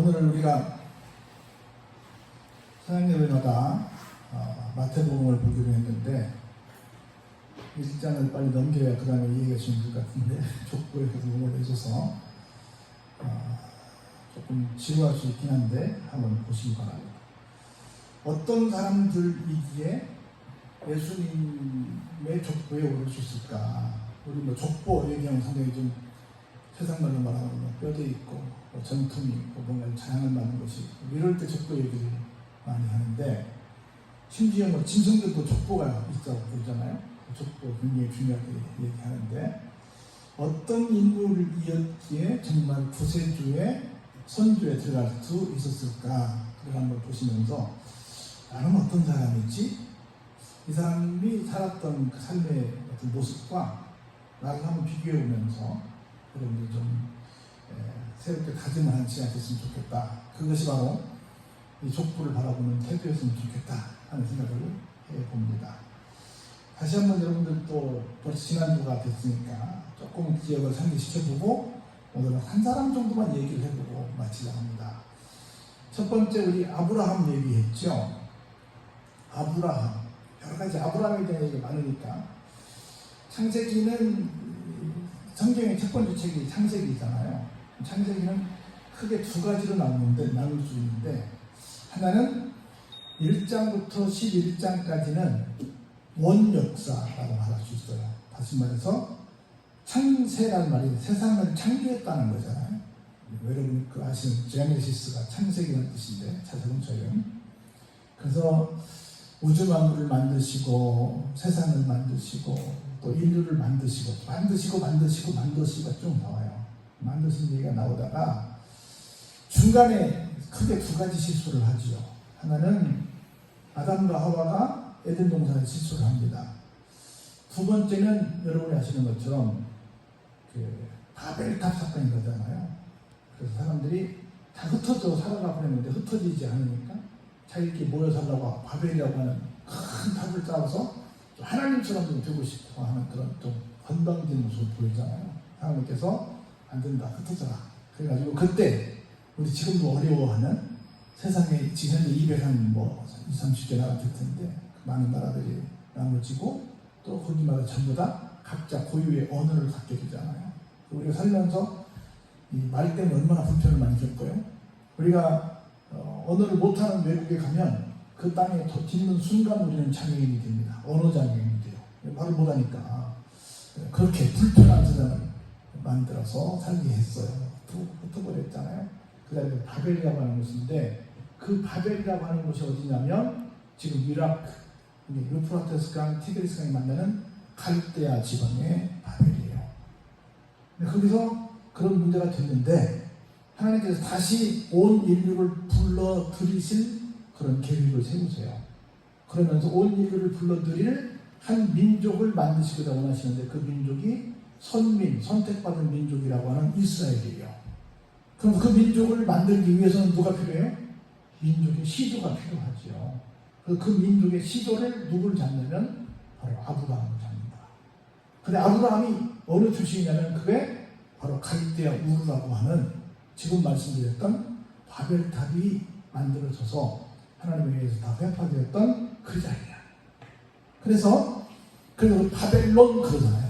오늘 우리가 사랑 예배마다 어, 마태복음을 보기로 했는데 일장을 빨리 넘겨야 그 다음에 이해가 쉬운 것 같은데 족보에 계속 응원해 줘서 어, 조금 지루할 수 있긴 한데 한번 보시기 바랍니다. 어떤 사람들이기에 예수님의 족보에 오를 수 있을까? 우리 뭐 족보 얘기하면 상당히 좀 세상 말로 말하면 뭐 뼈대 있고 뭐 전통이 있고 뭔가 자양을 만든 것이 있고 이럴 때 족보 얘기를 많이 하는데 심지어 뭐 짐승들도 족보가 있다고 그러잖아요. 그 족보 굉장히 중요하게 얘기하는데 어떤 인물이었기에 정말 구세주의 선주에 들어갈 수 있었을까? 그걸 한번 보시면서 나는 어떤 사람이지? 이 사람이 살았던 그 삶의 어떤 모습과 나를 한번 비교해 보면서 여러분들 좀 에, 새롭게 다짐을 시간이 됐으면 좋겠다. 그것이 바로 이 족보를 바라보는 태도였으면 좋겠다 하는 생각을 해봅니다. 다시 한번 여러분들 또 벌써 지난주가 됐으니까 조금 기억을 상기시켜보고 오늘은 한 사람 정도만 얘기를 해보고 마치자 합니다. 첫 번째 우리 아브라함 얘기했죠. 아브라함 여러 가지 아브라함에 대한 얘기가 많으니까 창세기는 성경의 첫 번째 책이 창세기잖아요. 창세기는 크게 두 가지로 나누는데 나눌 수 있는데 하나는 1장부터 11장까지는 원역사라고 말할 수 있어요. 다시 말해서 창세라는 말이 세상을 창조했다는 거잖아요. 여러분 그 아시는 제네시스가 창세기라는 뜻인데 자세공처럼 그래서 우주 만물을 만드시고 세상을 만드시고 또 인류를 만드시고 만드시고 만드시고 만드시가 좀 나와요. 만드신 얘기가 나오다가 중간에 크게 두 가지 실수를 하지요. 하나는 아담과 하와가 에덴 동산에 실수를 합니다. 두 번째는 여러분이 아시는 것처럼 그 바벨탑 사건인 거잖아요. 그래서 사람들이 다 흩어져 살아가고 했는데 흩어지지 않으니까 자기끼리 모여 살라고 바벨이라고 하는 큰 탑을 쌓아서 좀 하나님처럼 좀 되고 싶어 하는 그런 좀 건방진 모습을 보이잖아요. 하나님께서 안 된다, 흩어져라. 그래가지고 그때 우리 지금도 어려워하는 세상에 지금 현재 200한 뭐 20, 30개 나라 될 텐데 그 많은 나라들이 나눠지고 또 거기마다 전부 다 각자 고유의 언어를 갖게 되잖아요. 우리가 살면서 이말 때문에 얼마나 불편을 많이 겪고요. 우리가 어, 언어를 못하는 외국에 가면 그 땅에 더 딛는 순간 우리는 장애인이 됩니다. 언어 장애인이 돼요. 말을 못하니까 그렇게 불편한 세상을 만들어서 살게 했어요. 흩어버렸잖아요. 그 다음에 바벨이라고 하는 곳인데 그 바벨이라고 하는 곳이 어디냐면 지금 이라크, 유프라테스 강, 티그리스 강이 만나는 갈대아 지방의 바벨이에요. 거기서 그런 문제가 됐는데 하나님께서 다시 온 인류를 불러 들이실 그런 계획을 세우세요. 그러면서 온 인류를 불러들일 한 민족을 만드시고자 원하시는데 그 민족이 선민, 선택받은 민족이라고 하는 이스라엘이에요. 그럼 그 민족을 만들기 위해서는 누가 필요해요? 민족의 시조가. 그래서 그 민족의 시조를 누굴 잡냐면 바로 아브라함을 잡는다. 근데 아브라함이 어느 출신이냐면 그게 바로 갈대아 우르라고 하는 지금 말씀드렸던 바벨탑이 만들어져서 하나님에 의해서 다 회파되었던 그 자리야. 그래서 그리고 바벨론 그러잖아요.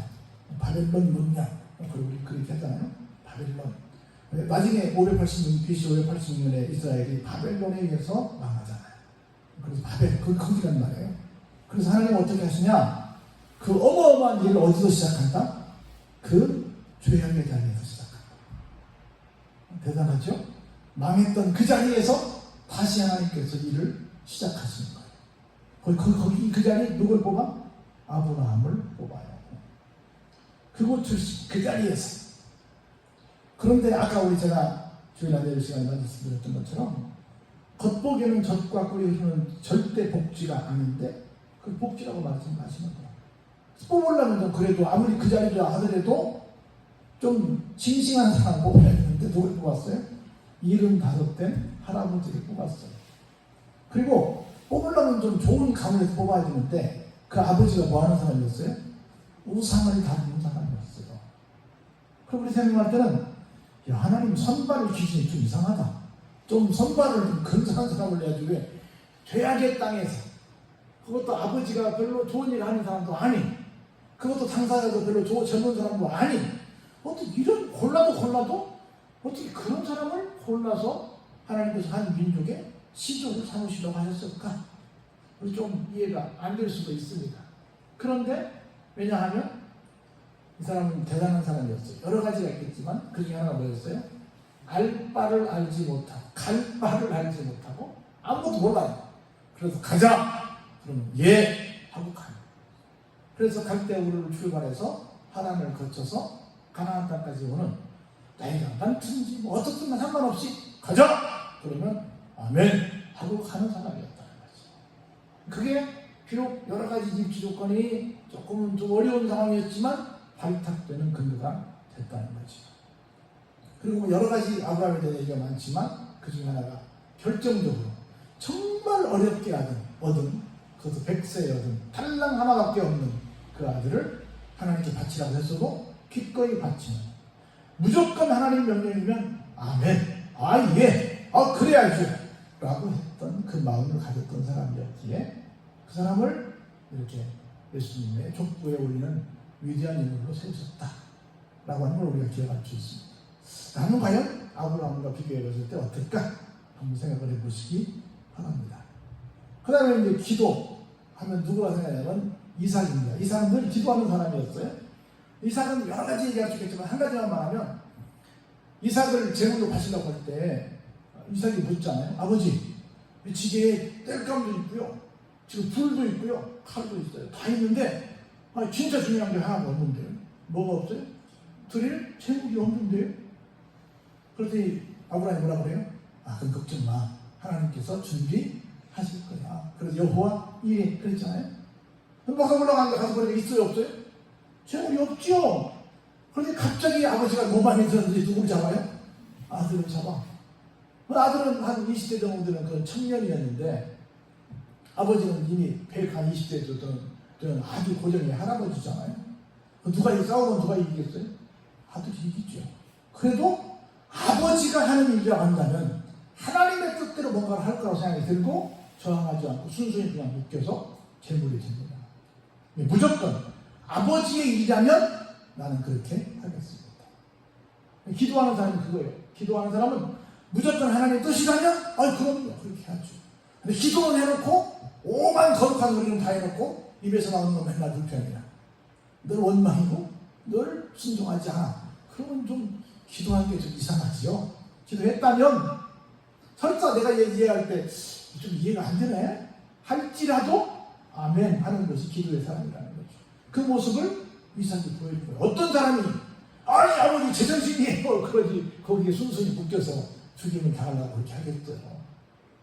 바벨론 문명 우리 그렇게 하잖아요. 바벨론. 나중에 586 BC 586년에 이스라엘이 바벨론에 의해서 망하잖아요. 그래서 바벨 그 거기란 말이에요. 그래서 하나님은 어떻게 하시냐? 그 어마어마한 일을 어디서 시작한다? 그 죄악의 자리에서 시작한다. 대단하죠? 망했던 그 자리에서 다시 하나님께서 일을 시작하시는 거예요. 거기, 거기 그 자리 누굴 뽑아? 아브라함을 뽑아요. 그곳 그 자리에서. 그런데 아까 우리 제가 주일날 내일 시간에 말씀드렸던 것처럼 겉보기에는 젖과 꿀이 흐르는 절대 복지가 아닌데 그 복지라고 말씀하시는 거예요. 뽑으려면 좀 그래도 아무리 그 자리라 하더라도 좀 싱싱한 사람 뽑아야 되는데 누굴 뽑았어요? 75된 할아버지를 뽑았어요. 그리고 뽑으려면 좀 좋은 가문에서 뽑아야 되는데 그 아버지가 뭐 하는 사람이었어요? 우상을 다루는 사람이었어요. 그럼 우리 생각할 때는 야, 하나님 선발 기준이 좀 이상하다. 좀 선발을 좀 근사한 사람을 내야지 왜 죄악의 땅에서 그것도 아버지가 별로 좋은 일 하는 사람도 아닌 그것도 당사자도 별로 좋은 젊은 사람도 아닌 어떻게 이런 골라도 골라도 어떻게 그런 사람을 골라서 하나님께서 한 민족의 시족을 삼으시려고 하셨을까? 좀 이해가 안 될 수도 있습니다. 그런데 왜냐하면 이 사람은 대단한 사람이었어요. 여러 가지가 있겠지만 그 중에 하나가 뭐였어요? 알 바를 알지 못하고 갈 바를 알지 못하고 아무것도 몰라요. 그래서 가자. 그러면 예 하고 가요. 그래서 갈대우를 출발해서 하란을 거쳐서 가나안 땅까지 오는 나이가 많든지 뭐 어떻든 상관없이 가자. 그러면 아멘 하고 가는 사람이었다는 거죠. 그게 비록 여러 가지 입지 조건이 조금은 좀 어려운 상황이었지만 발탁되는 근거가 됐다는 거죠. 그리고 뭐 여러 가지 아브라함에 대한 얘기가 많지만 그 중에 하나가 결정적으로 정말 어렵게 얻은, 얻은 그것도 백세에 얻은 탈랑 하나밖에 없는 그 아들을 하나님께 바치라고 했어도 기꺼이 바치는 무조건 하나님 명령이면 아멘 아 예 아 그래야죠 라고 했던 그 마음을 가졌던 사람이었기에 그 사람을 이렇게 예수님의 족보에 올리는 위대한 인물로 세우셨다 라고 하는 걸 우리가 기억할 수 있습니다 나는 과연 아브라함과 비교해 봤을 때 어떨까? 한번 생각을 해보시기 바랍니다. 그 다음에 이제 기도 하면 누구라 생각하냐면 이삭입니다. 이삭은 늘 기도하는 사람이었어요. 이삭은 여러 가지 얘기할 수 있겠지만 한 가지만 말하면 이삭을 제물로 바치려고 할 때 이삭이 묻잖아요. 아버지, 이 지게에 땔감도 있고요. 지금 불도 있고요. 칼도 있어요. 다 있는데 아, 진짜 중요한 게 하나가 없는데요. 뭐가 없어요? 드릴 제물이 없는데요. 그랬더니 아브라함이 뭐라 그래요? 아, 그럼 걱정 마. 하나님께서 준비하실 거야. 그래서 여호와 이래 그랬잖아요. 막상 올라가는데 가서 보니까 있어요, 없어요? 재물이 없죠. 그런데 갑자기 아버지가 모반에 있었는데 누구를 잡아요? 아들을 잡아. 그 아들은 한 20대 정도 되는 그런 청년이었는데 아버지는 이미 100 한 20대 되던 되는 아주 고령의 할아버지잖아요. 그 누가 이 싸우면 누가 이기겠어요? 아들이 이기죠. 그래도 아버지가 하는 일이라고 한다면 하나님의 뜻대로 뭔가를 할 거라고 생각이 들고 저항하지 않고 순순히 그냥 묶여서 재물이 됩니다. 네, 무조건 아버지의 일이라면 나는 그렇게 하겠습니다. 기도하는 사람이 그거예요. 기도하는 사람은 무조건 하나님의 뜻이라면 아 그럼요 그렇게 하죠. 근데 기도는 해놓고 오만 거룩한 소리는 다 해놓고 입에서 나오는 건 맨날 불편이야. 늘 원망이고 늘 순종하지 않아. 그러면 좀 기도하는 게 좀 이상하지요. 기도했다면 설사 내가 얘기할 때 좀 이해가 안 되네. 할지라도 아멘 하는 것이 기도의 사람이라는 거죠. 그 모습을 보여준 거예요. 어떤 사람이 아니 아버지 제정신이에요. 그러지 거기에 순순히 묶여서 죽임을 당하려고 그렇게 하겠어요.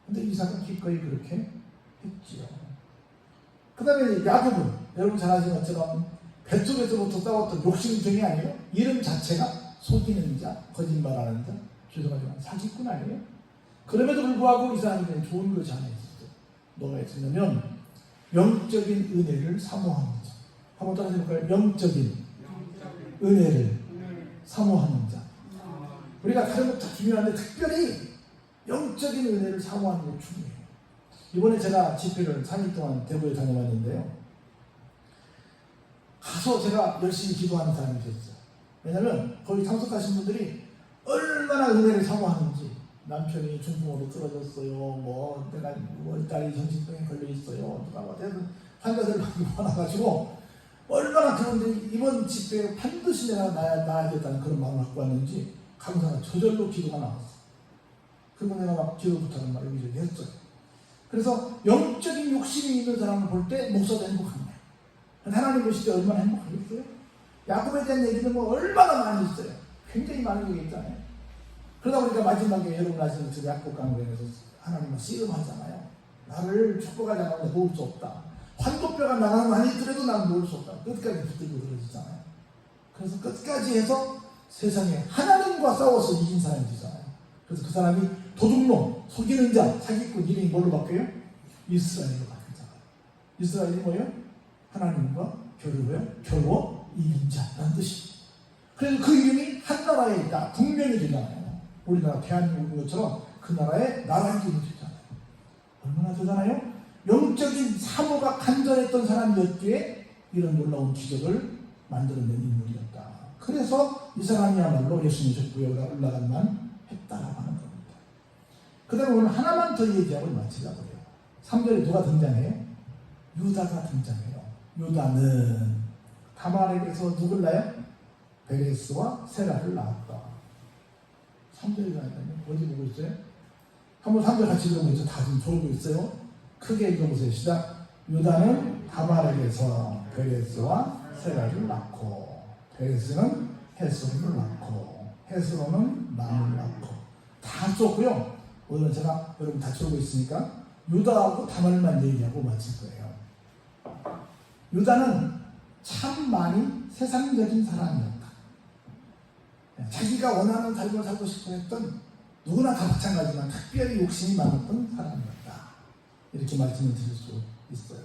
근데 이삭은 기꺼이 그렇게 했지요. 그 다음에 야곱은 여러분 잘 아시는 것처럼 뱃속에서부터 싸웠던 욕심쟁이 아니에요? 이름 자체가 속이는 자, 거짓말하는 자, 죄송하지만 사기꾼 아니에요? 그럼에도 불구하고 이 사람들은 좋은 것이 하나 있었어요. 뭐가 있었냐면 영적인 은혜를 사모하는 자. 한번 따라서 해볼까요? 영적인 은혜를 사모하는 자. 우리가 다른 것도 중요한데 특별히 영적인 은혜를 사모하는 게 중요해요. 이번에 제가 집회를 3일 동안 대구에 다녀왔는데요. 가서 제가 열심히 기도하는 사람이 됐어요. 왜냐면 거기 참석하신 분들이 얼마나 은혜를 사모하는지 남편이 중풍으로 쓰러졌어요. 뭐 내가 뭐 딸이 정신병에 걸려 있어요. 누가 뭐 대부분 환자들 많이 많아가지고 얼마나 그런데 이번 집회에 반드시 내가 나야 나야겠다는 그런 마음을 갖고 왔는지 강사가 저절로 기도가 나왔어. 그리고 내가 막 기도부터는 막 여기저기 했어요. 그래서 영적인 욕심이 있는 사람을 볼 때 목사도 행복한 거예요. 하나님 보실 때 얼마나 행복하겠어요? 야곱에 대한 얘기는 뭐 얼마나 많이 있어요. 굉장히 많은 얘기 있잖아요. 그러다 보니까 마지막에 여러분 아시는 그 야곱 강변에서 하나님은 씨름하잖아요. 나를 축복하지 않으면 놓을 수 없다. 환도뼈가 나가는 많이 있더라도 나는 놓을 수 없다. 끝까지 붙들고 들어지잖아요. 그래서 끝까지 해서 세상에 하나님과 싸워서 이긴 사람이 되잖아요. 그래서 그 사람이 도둑놈, 속이는 자, 사기꾼 이름이 뭘로 바뀌어요? 이스라엘로 바뀌잖아요. 이스라엘이 뭐예요? 하나님과 교류해 겨루어 이긴 자라는 뜻이. 그래서 그 이름이 한 나라에 있다. 국명이 되잖아요. 우리나라 대한민국 것처럼 그 나라의 나라기로 되잖아요. 얼마나 되잖아요? 영적인 사모가 간절했던 사람이었기에 이런 놀라운 기적을 만들어낸 인물이었다. 그래서 이 사람이야말로 예수님 족부에 올라갈 만 했다라고 하는 겁니다. 그 다음에 오늘 하나만 더 얘기하고 마치자고요. 3절에 누가 등장해요? 유다가 등장해요. 유다는 다말에게서 누굴 낳아요? 베레스와 세라를 낳았다. 3절이 나니까요. 어디 보고 있어요? 한번 3절 같이 읽어보죠. 다 지금 보고 있어요. 크게 읽어보세요. 시작. 유다는 다말에게서 베레스와 세라를 낳고 베레스는 헤스론을 낳고 헤스론은 남을 낳고 다 줬고요. 오늘은 제가 여러분 다 쏘고 있으니까 유다하고 다말만 얘기하고 마칠 거예요. 유다는 참 많이 세상적인 사람이었다. 자기가 원하는 삶을 살고 싶어 했던 누구나 다 마찬가지지만 특별히 욕심이 많았던 사람이었다. 이렇게 말씀을 드릴 수 있어요.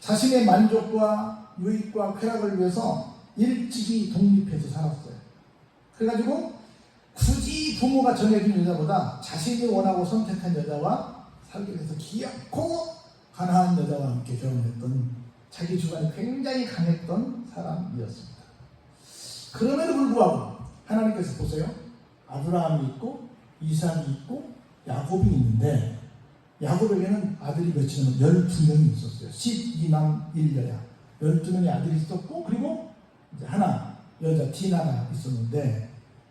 자신의 만족과 유익과 쾌락을 위해서 일찍이 독립해서 살았어요. 그래가지고 굳이 부모가 정해준 여자보다 자신이 원하고 선택한 여자와 살기 위해서 귀엽고 가난한 여자와 함께 결혼했던 자기 주관이 굉장히 강했던 사람이었습니다. 그럼에도 불구하고 하나님께서 보세요. 아브라함이 있고 이삭이 있고 야곱이 있는데 야곱에게는 아들이 몇이냐면 12명이 있었어요. 12남 1여야. 12명의 아들이 있었고 그리고 이제 하나 여자 디나가 있었는데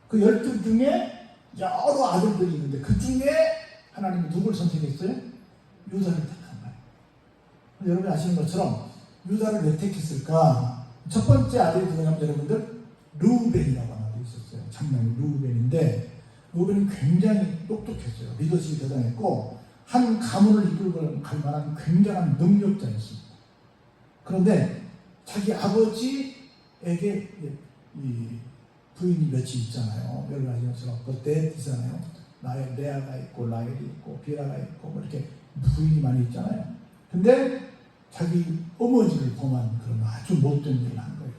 그12 중에 여러 아들들이 있는데 그 중에 하나님이 누굴 선택했어요? 유다를 택한 거예요. 여러분이 아시는 것처럼 유다를 왜 택했을까? 첫 번째 아들이 누구냐면 여러분들 루벤이라고 하는 아들이 있었어요. 장남이 루벤인데 루벤은 굉장히 똑똑했어요. 리더십이 대단했고 한 가문을 이끌고 갈 만한 굉장한 능력자였습니다. 그런데 자기 아버지에게 이 부인이 몇이 있잖아요. 여러 가지 것처럼 그때 있잖아요. 나의 레아가 있고 라헬이 있고 비라가 있고 뭐 이렇게 부인이 많이 있잖아요. 근데 자기 어머니를 범한 그런 아주 못된 일을 한 거예요.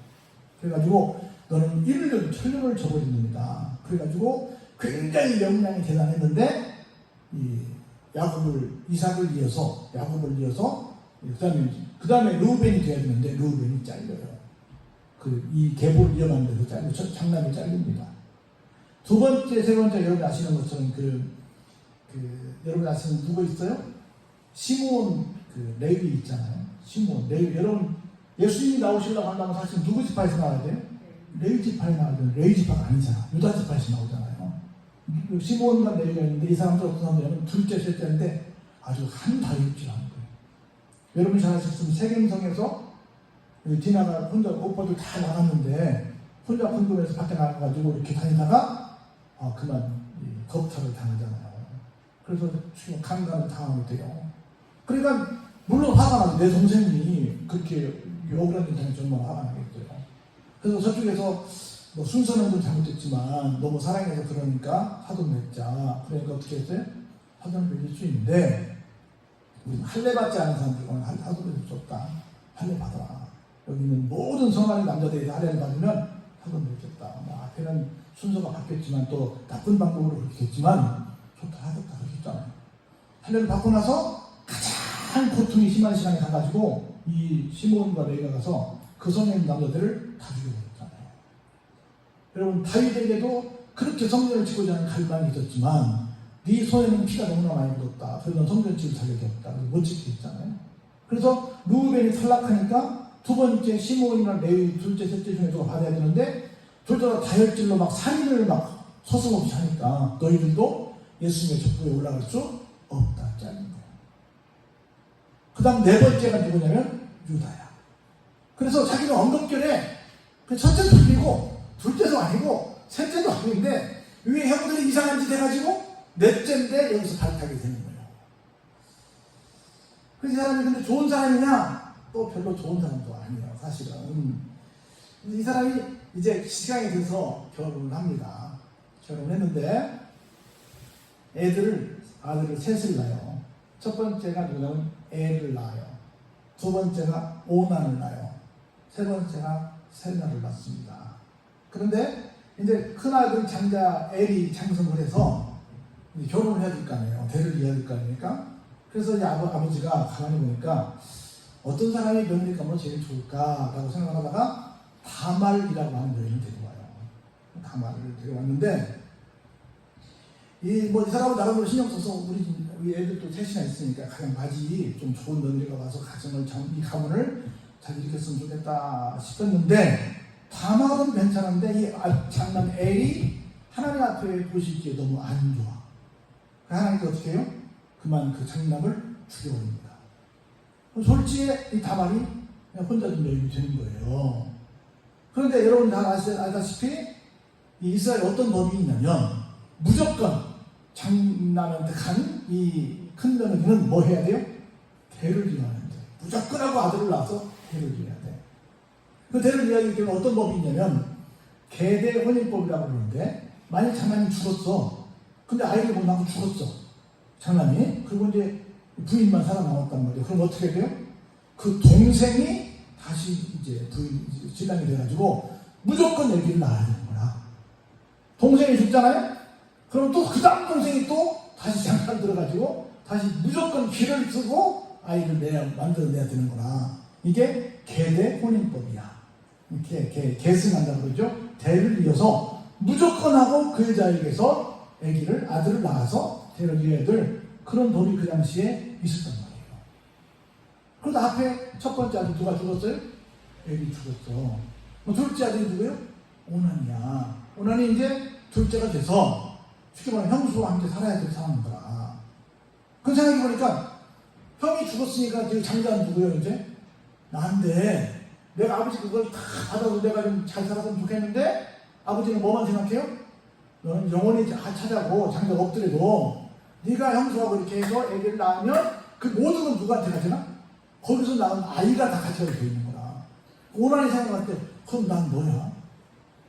그래가지고 너는 1년, 천년을 저버린 놈이다. 그래가지고 굉장히 역량이 대단했는데 이 야곱을 이삭을 이어서 야곱을 이어서 그다음에 그다음에 루벤이 되는데 루벤이 잘려요. 그 이 계보를 이어가는 데서 첫 장남이 잘립니다. 두 번째, 세 번째 여러분 아시는 것처럼 그, 그 여러분 아시는 누구 있어요? 시몬 그 레위 있잖아요. 시몬 레위 여러분 예수님이 나오시려고 한다면 사실 누구 지파에서 나와야 돼요? 레위 지파에 나와야 돼요. 레위 지파가 아니잖아. 유다 지파에서 나오잖아요. 시몬과 레위가 있는데 이 사람들 어떤 사람들은 둘째, 셋째인데 아주 한 하는 거예요. 여러분이 잘 아시겠지만 세겜성에서 디나가 혼자 오빠들 다 나갔는데 혼자 궁금해서 밖에 나가가지고 이렇게 다니다가 아 그만 이 겁탈을 당하잖아요. 그래서 지금 강간을 당하게 돼요. 그러니까 물론 화가 나죠. 내 동생이 그렇게 욕을 했는데 정말 화가 나겠죠. 그래서 저쪽에서 뭐 순서는 좀 잘못됐지만 너무 사랑해서 그러니까 화도 냈자. 그러니까 어떻게 했어요? 화도를 맺을 수 있는데 우리 할례 받지 않은 사람들은 화도를 낼수 없다. 할례 받아라. 여기 있는 모든 성하는 남자들이 할례를 받으면 화도 맺겠다. 뭐 앞에는 순서가 바뀌었지만 또 나쁜 방법으로 그렇게 됐지만 좋다 하겠다 그렇게 했잖아요. 할례를 받고 나서 가장 고통이 심한 시간에 가가지고 이 시몬과 레이가 가서 그 있는 남자들을 다 죽여버렸잖아요. 여러분 다윗에게도 그렇게 성전을 짓고자 하는 갈망이 있었지만 네 손에는 피가 너무나 많이 묻었다. 그래서 넌 성전 지을 자격이 없다. 못 짓게 했잖아요. 그래서 루벤이 탈락하니까 두 번째 시몬이나 레위 둘째 셋째 중에 누가 받아야 되는데 둘다 다혈질로 막 살인을 막 서슴없이 하니까 너희들도 예수님의 족보에 올라갈 수 없다. 짜는 거예요. 그 다음 네 번째가 누구냐면 유다야. 그래서 자기는 언급결에 그 첫째도 아니고 둘째도 아니고 셋째도 아닌데 위에 형들이 이상한 짓 해가지고 넷째인데 여기서 발탁이 되는 거예요. 그 사람이 근데 좋은 사람이냐? 또 별로 좋은 사람도 아니에요, 사실은. 이 사람이 이제 시간이 돼서 결혼을 합니다. 결혼했는데 애들을, 아들을 셋을 낳아요. 첫 번째가 누구냐면 애를 낳아요. 두 번째가 오난을 낳아요. 세 번째가 셀나를 낳습니다. 그런데 이제 큰아들 장자 엘이 장성을 해서 이제 결혼을 해야 될 거 아니에요. 대를 이어야 될 거 아닙니까? 그래서 이 아버, 아버지가 가만히 보니까 어떤 사람이 며느리 가면 제일 좋을까라고 생각하다가 다말이라고 하는 여인을 데려와요. 다말을 데려왔는데 이뭐이 사람은 나름대로 신경 써서 우리 우리 애들도 셋이나 있으니까 가장 바지 좀 좋은 며느리가 와서 가정을 참, 이 가문을 잘 일으켰으면 좋겠다 싶었는데 다말은 괜찮은데 이 아- 장남 엘이 하나님 앞에 보시기에 너무 안 좋아. 그 하나님께 어떻게 해요? 그만 그 장남을 죽여버립니다. 솔직히 이 그냥 혼자 좀 여인이 되는 거예요. 그런데 여러분 다 아시- 알다시피 이 이스라엘 어떤 법이 있냐면 무조건 장남한테 간 이 큰 며느리는 뭐 해야 돼요? 대를 이어야 돼. 무조건 하고 아들을 낳아서 대를 이어야 돼. 그 대를 이어하기 때문에 어떤 법이 있냐면 계대 혼인법이라고 그러는데 만약 장남이 죽었어. 근데 아이를 못 낳고 죽었어. 장남이. 그리고 이제 부인만 살아남았단 말이에요. 그럼 어떻게 돼요? 그 동생이 다시 이제 부인, 신랑이 돼가지고 무조건 애기를 낳아야 되는 거야. 동생이 죽잖아요? 그럼 또 그 다음 동생이 또 다시 장난 들어가지고 다시 무조건 기를 쓰고 아이를 내야, 만들어내야 되는 거라. 이게 계대 혼인법이야. 이렇게 개, 계승한다고 그러죠. 대를 이어서 무조건 하고 그 여자에게서 아기를 아들을 낳아서 대를 이어야 될 그런 법이 그 당시에 있었단 말이에요. 그런데 앞에 첫 번째 아들 누가 죽었어요? 애기 죽었어. 뭐 둘째 아들이 누구예요? 오난이야. 오난이 이제 둘째가 돼서 쉽게 말하면 형수와 함께 살아야 될 상황인 거라. 그 생각해 보니까 형이 죽었으니까 그 장자는 누구예요 이제? 나인데 내가 아버지 그걸 다 받아서 내가 좀 잘 살았으면 좋겠는데 아버지는 뭐만 생각해요? 너는 영원히 다 찾아고 장자가 없더라도 네가 형수하고 이렇게 해서 애기를 낳으면 그 모든 건 누구한테 가잖아? 거기서 낳은 아이가 다 가게 돼 있는 거라. 오난이 생각할 때 그럼 난 뭐야?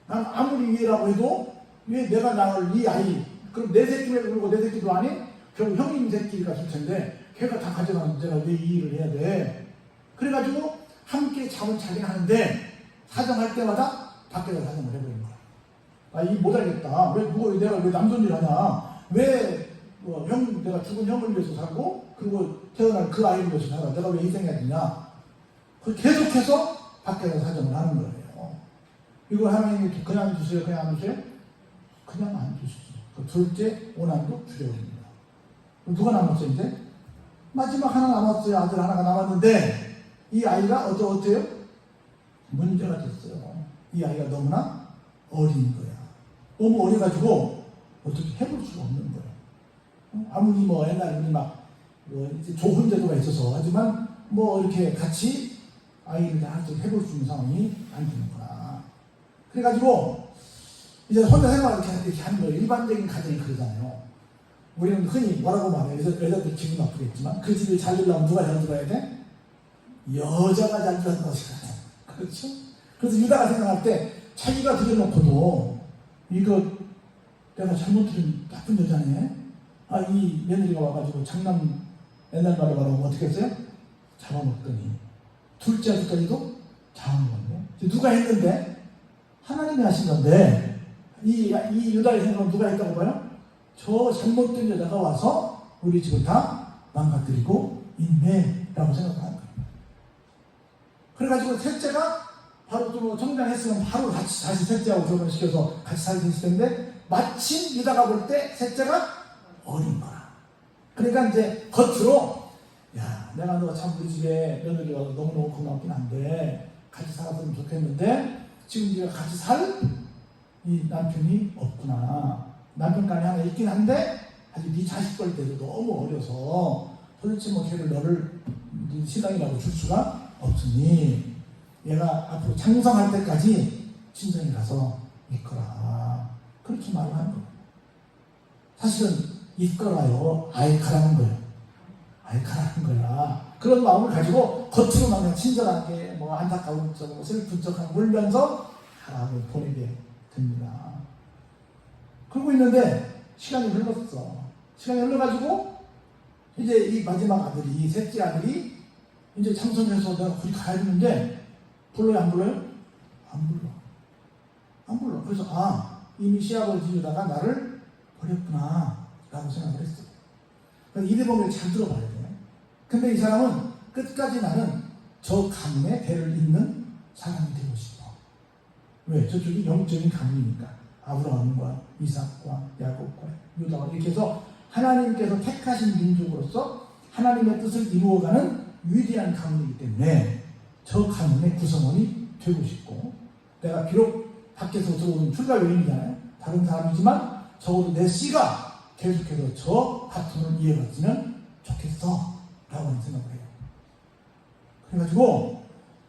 난 아무리 이해라고 해도 왜 내가 낳을 이 아이 그럼 내 새끼를 그러고 내 새끼도 아닌 결국 형님 새끼가 줄 텐데 걔가 다 가져가는 내가 왜 이 일을 해야 돼? 그래가지고 함께 잠을 자긴 하는데 사정할 때마다 밖에서 사정을 해버린 거야. 아, 이못 알겠다. 왜왜 내가 왜 남존일 하냐? 왜 뭐, 형, 내가 죽은 형을 위해서 살고, 그리고 태어날 그 아이를 위해서 살아. 내가 왜 희생해야 되냐? 그 계속해서 밖에서 사정을 하는 거예요. 이거 하나님이 그냥 주세요, 그냥 안 주세요? 그냥 안 주시죠. 그 둘째 줄여버립니다. 그럼 누가 남았어요, 이제? 마지막 하나 남았어요. 아들 하나가 남았는데, 이 아이가 어떠, 어때요? 문제가 됐어요. 이 아이가 너무나 어린 거야. 너무 어려가지고 어떻게 해볼 수가 없는. 어? 아무리 뭐 옛날에 우리 막뭐 이제 좋은 제도가 있어서 하지만 뭐 이렇게 같이 아이를 다 해볼 수 있는 상황이 안 되는구나. 그래가지고 이제 혼자 생활을 이렇게, 하는 거예요. 일반적인 가정이 그러잖아요. 우리는 흔히 뭐라고 말해요. 여자, 여자들 기분 나쁘겠지만 그 집에 잘 들려면 누가 잘 들어야 돼? 여자가 잘 들어야 것이다. 그렇죠? 그래서 유다가 생각할 때 자기가 들여놓고도 이거 내가 잘못 들은 나쁜 여자네. 아, 이 며느리가 와가지고 장남 옛날 말로 말하면 어떻게 했어요? 잡아먹더니 둘째 아들까지도 잡아먹었네. 누가 했는데? 하나님이 하신 건데 이, 이 유다의 생각은 누가 했다고 봐요? 저 잘못된 여자가 와서 우리 집을 다 망가뜨리고 있네라고 생각하는 거예요. 그래가지고 셋째가 바로 또 성장했으면 바로 같이 다시 셋째하고 결혼시켜서 같이 살게 했을 텐데 마침 유다가 볼 때 셋째가 어린 거야. 그러니까 이제 겉으로 야 내가 너참 우리 집에 며느리가 너무너무 고맙긴 한데 같이 살았으면 좋겠는데 지금 네가 같이 살 이 남편이 없구나. 남편간에 하나 있긴 한데 아직 네 자식 걸 때도 너무 어려서 도대체 뭐 걔를 너를 네 신랑이라고 줄 수가 없으니 얘가 앞으로 장성할 때까지 친정에 가서 있거라. 그렇게 말을 하는 거예요. 사실은 아예 가라는 거예요. 아예 가라는 거야. 그런 마음을 가지고 겉으로만 그냥 친절하게 뭐 안타까운 척, 뭐 슬픈 척하고 울면서 가라고 보내게 됩니다. 그러고 있는데 시간이 흘렀어. 시간이 흘러가지고 이제 이 마지막 아들이, 이 셋째 아들이 이제 참선해서 내가 거기 가야 되는데 불러요 안 불러요? 안 불러. 안 불러. 그래서 아 이미 시아버지 유다가 나를 버렸구나 라고 생각을 했어요. 이대봉을 잘 들어봐야 돼요. 근데 이 사람은 끝까지 나는 저 가문의 대를 잇는 사람이 되고 싶어. 왜? 저쪽이 영적인 가문이니까. 아브라함과 이삭과 야곱과 유다와 이렇게 해서 하나님께서 택하신 민족으로서 하나님의 뜻을 이루어가는 위대한 가문이기 때문에 저 가문의 구성원이 되고 싶고 내가 비록 밖에서 들어온 출가 요인이잖아요. 다른 사람이지만 적어도 내 씨가 계속해서 저 바톤을 이어갔으면 좋겠어 라고 하는 생각을 해요. 그래가지고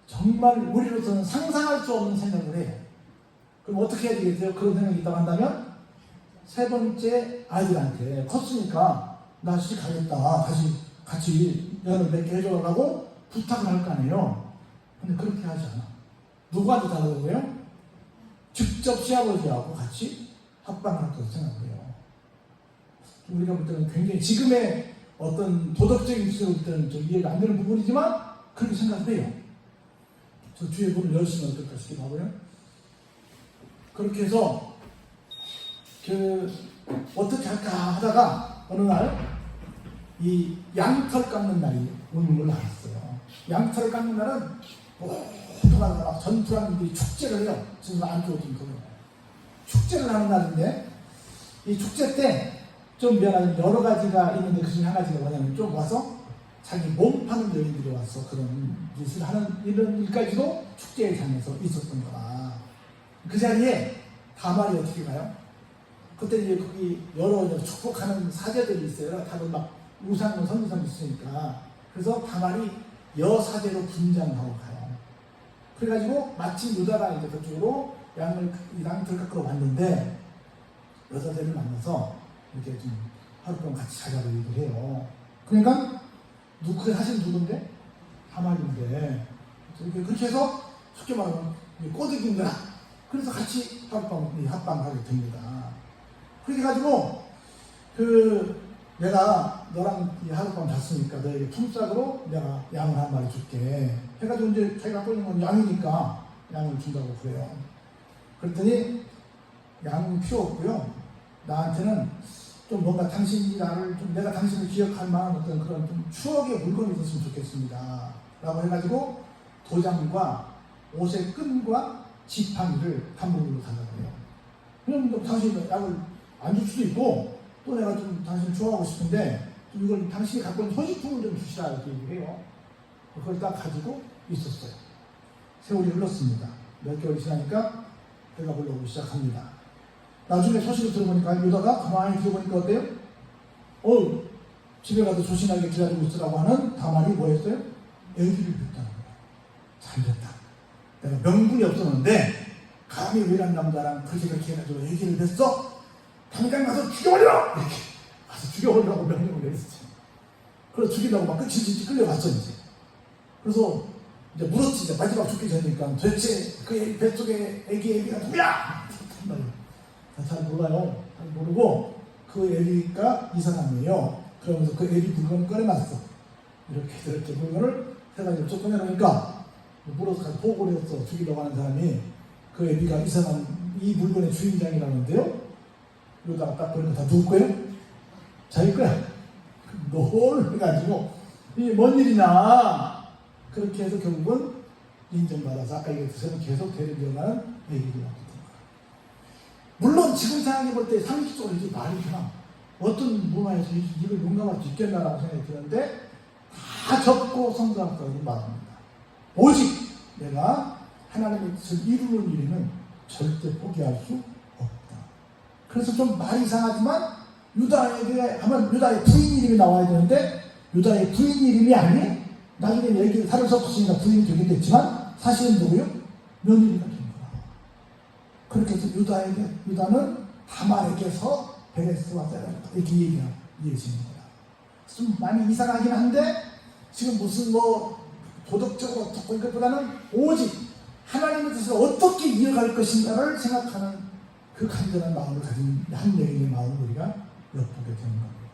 정말 우리로서는 상상할 수 없는 생각을 해요. 그럼 어떻게 해야 되겠어요? 그런 생각이 있다고 한다면 세 번째 아이들한테 컸으니까 나 시집 가겠다. 다시 같이 연을 맺게 해줘라고 부탁을 할 거 아니에요. 근데 그렇게 하지 않아. 누구한테 거예요? 직접 시아버지하고 같이 합방을 할 거라고 생각을 해요. 우리가 볼 때는 굉장히 지금의 어떤 도덕적인 수준으로 볼 때는 좀 이해가 안 되는 부분이지만 그렇게 생각을 해요. 저 주의 문을 열시면 어떨까 싶기도 하고요. 그렇게 해서 그 어떻게 할까 하다가 어느 날 이 양털 깎는 날이 오는 걸 알았어요. 양털을 깎는 날은 모두가 막 전투하는들이 축제를 해요. 지금 안 좋아진 그거. 축제를 하는 날인데 이 축제 때 좀 미안하지만 여러 가지가 있는데 그 중에 한 가지가 뭐냐면 좀 와서 자기 몸 파는 여인들이 와서 그런 짓을 하는 이런 일까지도 축제의 장에서 있었던 거다. 그 자리에 다말이 어떻게 가요? 그때 이제 거기 여러 축복하는 사제들이 있어요. 다들 막 우상을 선수상 있으니까. 그래서 다말이 여사제로 분장하고 가요. 그래가지고 마침 유다가 이제 그쪽으로 양을, 양털 깎으러 왔는데 여사제를 만나서 이렇게 좀 하룻밤 같이 자자고 얘기를 해요. 그러니까 누구 그 사실 누군데? 다말인데 이렇게 그렇게 해서 쉽게 말하면 꼬드긴 거야. 그래서 같이 하룻밤 이 합방하게 됩니다. 그렇게 가지고 그 내가 너랑 이 하룻밤 잤으니까 너에게 품삯으로 내가 양을 한 마리 줄게. 해가지고 이제 자기가 있는 건 양이니까 양을 준다고 그래요. 그랬더니 양은 필요 없고요. 나한테는 좀 뭔가 당신이 나를 좀 내가 당신을 기억할 만한 어떤 그런 좀 추억의 물건이 있었으면 좋겠습니다. 라고 해가지고 도장과 옷의 끈과 지팡이를 단물로 달라고 해요. 그럼 또 당신이 약을 안 줄 수도 있고 또 내가 좀 당신을 좋아하고 싶은데 좀 이걸 당신이 갖고 있는 소지품을 좀 주시라 이렇게 얘기를 해요. 그걸 딱 가지고 있었어요. 세월이 흘렀습니다. 몇 개월이 지나니까 배가 불러오기 시작합니다. 나중에 소식을 들어보니까 유다가 가만히 들어보니까 어때요? 어, 집에 가서 조신하게 기다리고 있으라고 하는 다말이 뭐였어요? 애기를 낳다는 거예요. 잘 됐다. 내가 명분이 없었는데 감히 외란 남자랑 그렇게 그렇게 해가지고 애기를 냈어? 당장 가서 죽여버려! 이렇게 가서 죽여버리라고 명령을 내렸지. 그래서 죽이려고 막 끝이 끌려갔어 이제. 그래서 이제 물었지 이제 마지막 죽기 전이니까 도대체 그 애- 뱃속에 애기 애기가 누구야? 한 말이에요. 잘 몰라요. 잘 모르고 그 애리가 이 사람이에요. 그러면서 그 애리 물건을 꺼내놨어. 이렇게 이렇게 물건을 세 가지를 쭉 꺼내놓으니까 물어서 가서 보고를 했어. 죽이려고 하는 사람이 그 애비가 이 사람 이 물건의 주인장이라는데요. 이러다가 딱 보니까 다 누구 거예요? 자기 거야. 뭘 해가지고 이게 뭔 일이냐. 그렇게 해서 결국은 인정받아서 아까 얘기했듯이 계속 얘기가 나왔던 거예요. 물론 지금 생각해 볼 때 상식적으로 이게 말이 되나 어떤 문화에서 이- 이걸 용감할 수 있겠나라고 생각이 드는데 다 접고 성장했다고 말합니다. 오직 내가 하나님의 뜻을 이루는 일에는 절대 포기할 수 없다. 그래서 좀 말이 이상하지만 유다에게 하면 유다의 부인 이름이 나와야 되는데 유다의 부인 이름이 아닌 나중에 얘기 살을 섞었으니까 부인이 되긴 됐지만 사실은 누구요? 며느리가. 그렇게 해서 유다에게 유다는 다말에게서 베레스와 세라 이렇게 이해지는 거야. 좀 많이 이상하긴 한데 지금 무슨 뭐 도덕적으로 어떻고 이것보다는 오직 하나님의 뜻을 어떻게 이어갈 것인가를 생각하는 그 간절한 마음을 가진 한 여인의 마음을 우리가 엿보게 되는 겁니다.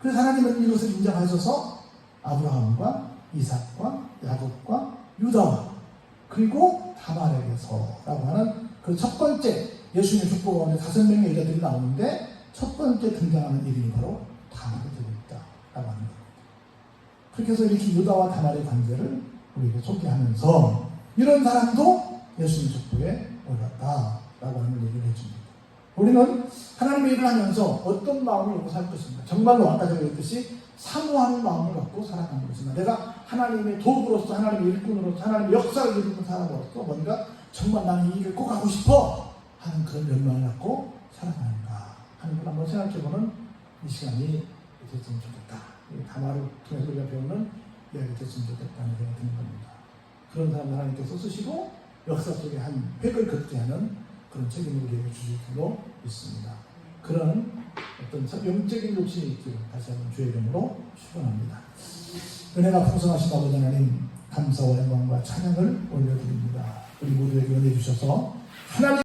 그래서 하나님은 이것을 인정하셔서 아브라함과 이삭과 야곱과 유다와 그리고 다말에게서라고 하는 그 첫 번째 예수님의 축복 가운데 다섯 명의 여자들이 나오는데 첫 번째 등장하는 이름이 바로 다말이 되고 있다라고 겁니다. 그렇게 해서 이렇게 유다와 다말의 관계를 우리에게 소개하면서 이런 사람도 예수님 족보에 올랐다라고 하는 얘기를 해줍니다. 우리는 하나님의 일을 하면서 어떤 마음을 갖고 살 것인가. 정말로 아까 제가 했듯이 사모하는 마음을 갖고 살아가는 것인가. 내가 하나님의 도구로서, 하나님의 일꾼으로서, 하나님의 역사를 이루는 사람으로서 뭔가 정말 나는 이 일을 꼭 하고 싶어 하는 그런 열망을 갖고 살아가는가 하는 걸 한번 생각해보는 이 시간이 됐으면 좋겠다. 이 담화를 통해서 우리가 배우는 이야기 됐으면 좋겠다는 생각이 드는 겁니다. 그런 사람들 하나님께서 쓰시고 역사 속에 한 획을 긋게 하는 그런 책임을 우리에게 주실 줄로 믿습니다. 그런 어떤 영적인 욕심이 있기를 다시 한번 주의 이름으로 축원합니다. 은혜가 풍성하신 아버지 하나님 감사와 영광과 찬양을 올려드립니다. 우리 모두에게 은혜 주셔서 하나님